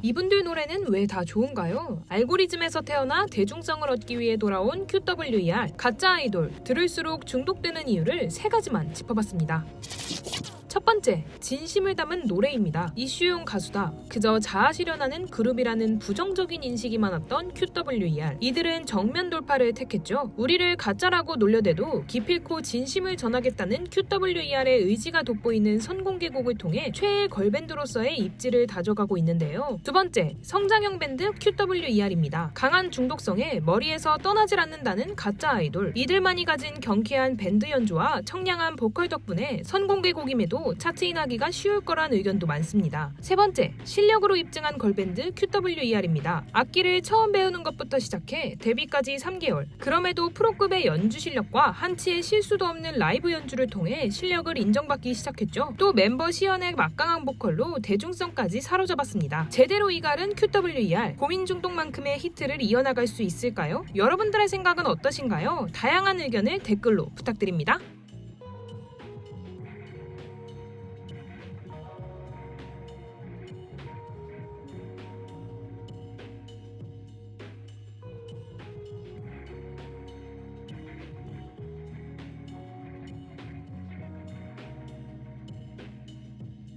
이분들 노래는 왜 다 좋은가요? 알고리즘에서 태어나 대중성을 얻기 위해 돌아온 QWER 가짜 아이돌 들을수록 중독되는 이유를 세 가지만 짚어봤습니다. 첫 번째, 진심을 담은 노래입니다. 이슈용 가수다. 그저 자아 실현하는 그룹이라는 부정적인 인식이 많았던 QWER. 이들은 정면 돌파를 택했죠. 우리를 가짜라고 놀려대도 기필코 진심을 전하겠다는 QWER의 의지가 돋보이는 선공개곡을 통해 최애 걸밴드로서의 입지를 다져가고 있는데요. 두 번째, 성장형 밴드 QWER입니다. 강한 중독성에 머리에서 떠나질 않는다는 가짜 아이돌. 이들만이 가진 경쾌한 밴드 연주와 청량한 보컬 덕분에 선공개곡임에도 차트인하기가 쉬울 거란 의견도 많습니다. 세 번째, 실력으로 입증한 걸밴드 QWER입니다. 악기를 처음 배우는 것부터 시작해 데뷔까지 3개월. 그럼에도 프로급의 연주 실력과 한치의 실수도 없는 라이브 연주를 통해 실력을 인정받기 시작했죠. 또 멤버 시연의 막강한 보컬로 대중성까지 사로잡았습니다. 제대로 이갈은 QWER 고민 중독만큼의 히트를 이어나갈 수 있을까요? 여러분들의 생각은 어떠신가요? 다양한 의견을 댓글로 부탁드립니다.